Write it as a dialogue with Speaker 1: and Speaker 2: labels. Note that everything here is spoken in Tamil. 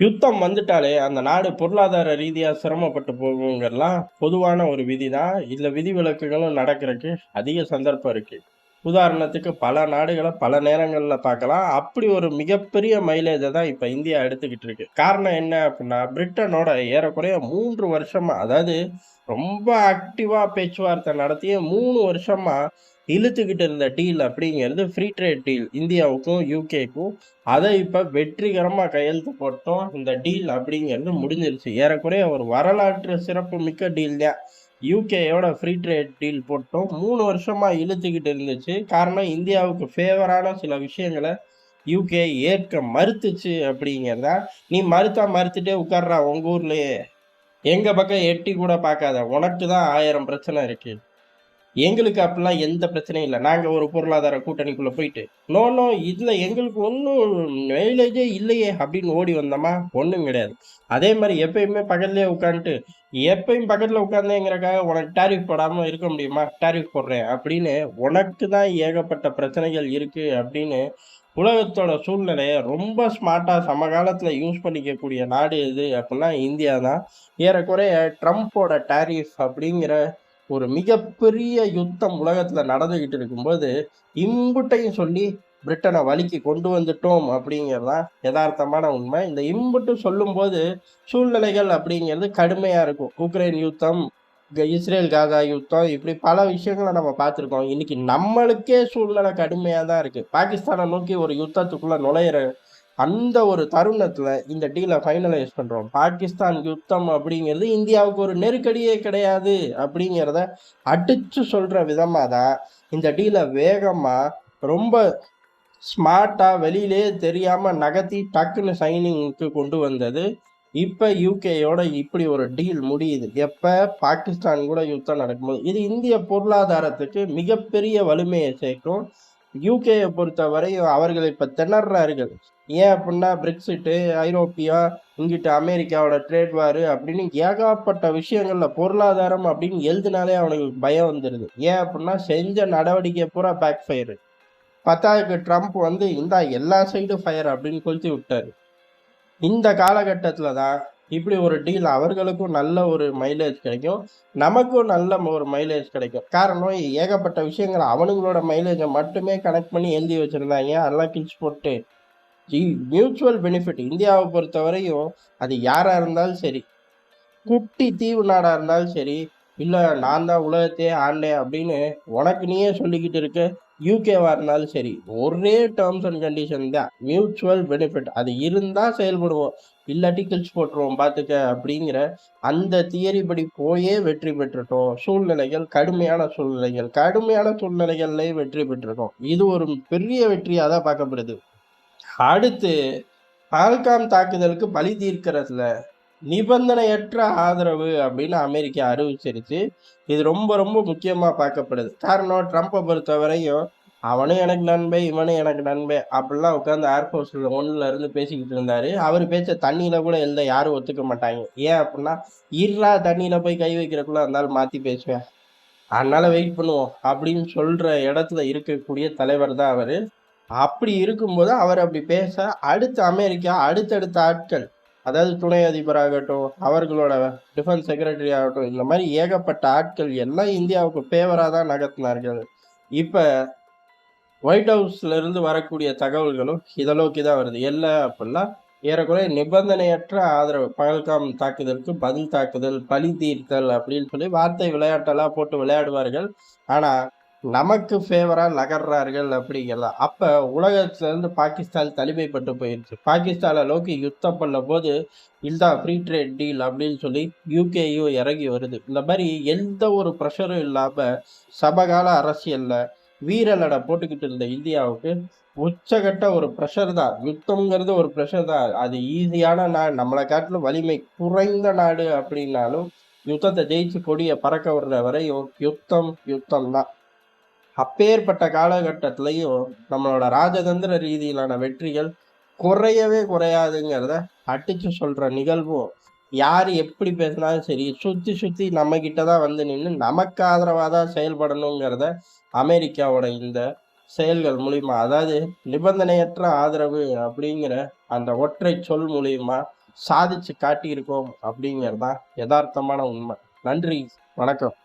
Speaker 1: யுத்தம் வந்துட்டாலே அந்த நாடு பொருளாதார ரீதியாக சிரமப்பட்டு போகுங்கிறலாம் பொதுவான ஒரு விதி தான் இதில் விதிவிலக்குகளும் நடக்கிறதுக்கு அதிக சந்தர்ப்பம் இருக்குது உதாரணத்துக்கு பல நாடுகளை பல நேரங்களில் பார்க்கலாம். அப்படி ஒரு மிகப்பெரிய மைலேஜை தான் இப்போ இந்தியா எடுத்துக்கிட்டு இருக்கு. காரணம் என்ன அப்படின்னா பிரிட்டனோட ஏறக்குறைய மூன்று வருஷமாக அதாவது ரொம்ப ஆக்டிவாக பேச்சுவார்த்தை நடத்திய மூணு வருஷமாக இழுத்துக்கிட்டு இருந்த டீல் அப்படிங்கிறது ஃப்ரீ ட்ரேட் டீல் இந்தியாவுக்கும் யூகேக்கும் அதை இப்போ வெற்றிகரமாக கையெழுத்து போட்டோம். இந்த டீல் அப்படிங்கிறது முடிஞ்சிருச்சு. ஏறக்குறைய ஒரு வரலாற்று சிறப்பு மிக்க டீல் தான் யூகேயோட ஃப்ரீ ட்ரேட் டீல் போட்டோம். மூணு வருஷமாக இழுத்துக்கிட்டு இருந்துச்சு. காரணம் இந்தியாவுக்கு ஃபேவரான சில விஷயங்களை யூகே ஏற்க மறுத்துச்சு அப்படிங்கிறதா. நீ மறுத்தா மறுத்துட்டே உட்கார்றா உங்கள் ஊர்லேயே. எங்கள் பக்கம் எட்டி கூட பார்க்காத. உனக்கு தான் ஆயிரம் பிரச்சனை இருக்குது எங்களுக்கு அப்படிலாம் எந்த பிரச்சனையும் இல்லை. நாங்கள் ஒரு பொருளாதார கூட்டணிக்குள்ளே போயிட்டு நோ நோ இதில் எங்களுக்கு ஒன்றும் மைலேஜே இல்லையே அப்படின்னு ஓடி வந்தோமா? ஒன்றும் கிடையாது. அதே மாதிரி எப்பயுமே பக்கத்துலேயே உட்காந்துட்டு எப்பயும் பக்கத்தில் உட்காந்தேங்கிறக்காக உனக்கு டாரிஃப் போடாமல் இருக்க முடியுமா? டாரிஃப் போடுறேன் அப்படின்னு உனக்கு தான் ஏகப்பட்ட பிரச்சனைகள் இருக்குது அப்படின்னு உலகத்தோட சூழ்நிலையை ரொம்ப ஸ்மார்ட்டாக சமகாலத்தில் யூஸ் பண்ணிக்கக்கூடிய நாடு எது அப்படின்னா இந்தியா தான். ஏறக்குறைய ட்ரம்ப்போட டாரிஃப் அப்படிங்கிற ஒரு மிகப்பெரிய யுத்தம் உலகத்தில் நடந்துக்கிட்டு இருக்கும்போது இம்புட்டையும் சொல்லி பிரிட்டனை வலிக்கு கொண்டு வந்துட்டோம் அப்படிங்கிறதான் யதார்த்தமான உண்மை. இந்த இம்புட்டு சொல்லும்போது சூழ்நிலைகள் அப்படிங்கிறது கடுமையாக இருக்கும். உக்ரைன் யுத்தம் இஸ்ரேல் காசா யுத்தம் இப்படி பல விஷயங்களை நம்ம பார்த்துருக்கோம். இன்னைக்கு நம்மளுக்கே சூழ்நிலை கடுமையாக தான் இருக்குது பாகிஸ்தானை நோக்கி ஒரு யுத்தத்துக்குள்ளே நுழையிற அந்த ஒரு தருணத்தில் இந்த டீலை ஃபைனலைஸ் பண்ணுறோம் பாகிஸ்தான் யுத்தம் அப்படிங்கிறது இந்தியாவுக்கு ஒரு நெருக்கடியே கிடையாது அப்படிங்கிறத அடித்து சொல்கிற விதமாக தான் இந்த டீலை வேகமாக ரொம்ப ஸ்மார்ட்டாக வெளியிலே தெரியாமல் நகர்த்தி டக்குன்னு சைனிங்க்கு கொண்டு வந்தது. இப்போ யூகேயோட இப்படி ஒரு டீல் முடியுது. எப்போ? பாகிஸ்தான் கூட யுத்தம் நடக்கும்போது. இது இந்திய பொருளாதாரத்துக்கு மிகப்பெரிய வலிமையை சேர்க்கும். யூகேயை பொறுத்தவரை அவர்கள் இப்போ திணறார்கள். ஏன் அப்படின்னா பிரெக்சிட்டு ஐரோப்பியா இங்கிட்டு அமெரிக்காவோட ட்ரேட் வாரு அப்படின்னு ஏகப்பட்ட விஷயங்களில் பொருளாதாரம் அப்படின்னு எழுதினாலே அவனுக்கு பயம் வந்துடுது ஏன் அப்படின்னா செஞ்ச நடவடிக்கை பூரா பேக் ஃபயரு பத்தாயிரக்கு ட்ரம்ப் வந்து இந்தா எல்லா சைடும் ஃபயர் அப்படின்னு கொளுத்தி விட்டாரு. இந்த காலகட்டத்தில் தான் இப்படி ஒரு டீல் அவர்களுக்கும் நல்ல ஒரு மைலேஜ் கிடைக்கும். நமக்கும் நல்ல ஒரு மைலேஜ் கிடைக்கும். காரணம் ஏகப்பட்ட விஷயங்கள் அவனுங்களோட மைலேஜை மட்டுமே கனெக்ட் பண்ணி எழுதி வச்சுருந்தாங்க. அதெல்லாம் கிழிச்சு போட்டு. மியூச்சுவல் பெனிஃபிட் இந்தியாவை பொறுத்தவரையும் அது யாராக இருந்தாலும் சரி. குட்டி தீவு நாடாக இருந்தாலும் சரி இல்லை நான் தான் உலகத்தையே ஆண்டேன் அப்படின்னு உனக்கு நீயே சொல்லிக்கிட்டு இருக்க யூகேவாக இருந்தாலும் சரி ஒரே டேர்ம்ஸ் அண்ட் கண்டிஷன் தான். மியூச்சுவல் பெனிஃபிட் அது இருந்தால் செயல்படுவோம். இல்லாட்டி கிழிச்சு போட்டுருவோம் பார்த்துக்க அப்படிங்கிற அந்த தியரி படி போயே வெற்றி பெற்றுட்டோம். சூழ்நிலைகள் கடுமையான சூழ்நிலைகள். கடுமையான சூழ்நிலைகள்லேயே வெற்றி பெற்றுட்டோம். இது ஒரு பெரிய வெற்றியாக தான் பார்க்கப்படுது. அடுத்து பால்காம் தாக்குதலுக்கு பழி தீர்க்கிறதுல நிபந்தனையற்ற ஆதரவு அப்படின்னு அமெரிக்கா அறிவிச்சிருச்சு. இது ரொம்ப ரொம்ப முக்கியமாக பார்க்கப்படுது. காரணம் ட்ரம்ப்பை பொறுத்தவரையும் அவனும் எனக்கு நண்பே இவனும் எனக்கு நண்பே அப்படிலாம் உட்காந்து ஏர்ஃபோர்ஸில் ஒன்னுல இருந்து பேசிக்கிட்டு இருந்தார். அவர் பேச்ச தண்ணியில் கூட எழுத யாரும் ஒத்துக்க மாட்டாங்க. ஏன் அப்படின்னா இருளா தண்ணியில் போய் கை வைக்கிறக்குள்ள இருந்தாலும் மாற்றி பேசுவேன். அதனால் வெயிட் பண்ணுவோம் அப்படின்னு சொல்கிற இடத்துல இருக்கக்கூடிய தலைவர் தான் அவர். அப்படி இருக்கும்போது அவர் அப்படி பேச அடுத்த அமெரிக்கா அடுத்தடுத்த ஆட்கள் அதாவது துணை அதிபராகட்டும் அவர்களோட டிஃபென்ஸ் செக்ரட்டரி ஆகட்டும் இந்த மாதிரி ஏகப்பட்ட ஆட்கள் எல்லாம் இந்தியாவுக்கு ஃபேவராக தான் நகர்த்தினார்கள். இப்போ ஒயிட் ஹவுஸ்லேருந்து வரக்கூடிய தகவல்களும் இதளவுக்கு தான் வருது. இல்லை அப்படின்னா ஏறக்குறைய நிபந்தனையற்ற ஆதரவு பகல்காம் தாக்குதலுக்கு பதில் தாக்குதல் பழி தீர்த்தல் அப்படின்னு சொல்லி வார்த்தை விளையாட்டெல்லாம் போட்டு விளையாடுவார்கள். ஆனால் நமக்கு ஃபேவராக நகர்றார்கள் அப்படிங்கலாம் அப்போ உலகத்துலேருந்து பாகிஸ்தான் தனிமைப்பட்டு போயிடுச்சு பாகிஸ்தானை நோக்கி யுத்தம் பண்ணும்போது இதுதான் ஃப்ரீ ட்ரேட் டீல் அப்படின்னு சொல்லி யூகேயும் இறங்கி வருது. இந்த மாதிரி எந்த ஒரு ப்ரெஷரும் இல்லாமல் சமகால அரசியலில் வீரலடை போட்டுக்கிட்டு இருந்த இந்தியாவுக்கு உச்சகட்ட ஒரு ப்ரெஷர் தான். யுத்தம்ங்கிறது ஒரு ப்ரெஷர் தான். அது ஈஸியான நாடு. நம்மளை காட்டிலும் வலிமை குறைந்த நாடு அப்படின்னாலும் யுத்தத்தை ஜெயிச்சு கொடியை பறக்க விடுற வரையும் யுத்தம் யுத்தம் தான் அப்பேற்பட்ட காலகட்டத்திலையும் நம்மளோட ராஜதந்திர ரீதியிலான வெற்றிகள் குறையவே குறையாதுங்கிறத அடிச்சு சொல்ற நிகழ்வும் யார் எப்படி பேசினாலும் சரி சுற்றி சுற்றி நம்ம கிட்ட தான் வந்து நின்று நமக்கு ஆதரவாக தான் செயல்படணுங்கிறத அமெரிக்காவோட இந்த செயல்கள் மூலிமா அதாவது நிபந்தனையற்ற ஆதரவு அப்படிங்கிற அந்த ஒற்றை சொல் மூலிமா சாதிச்சு காட்டியிருக்கோம் அப்படிங்கிறது தான் யதார்த்தமான உண்மை. நன்றி வணக்கம்.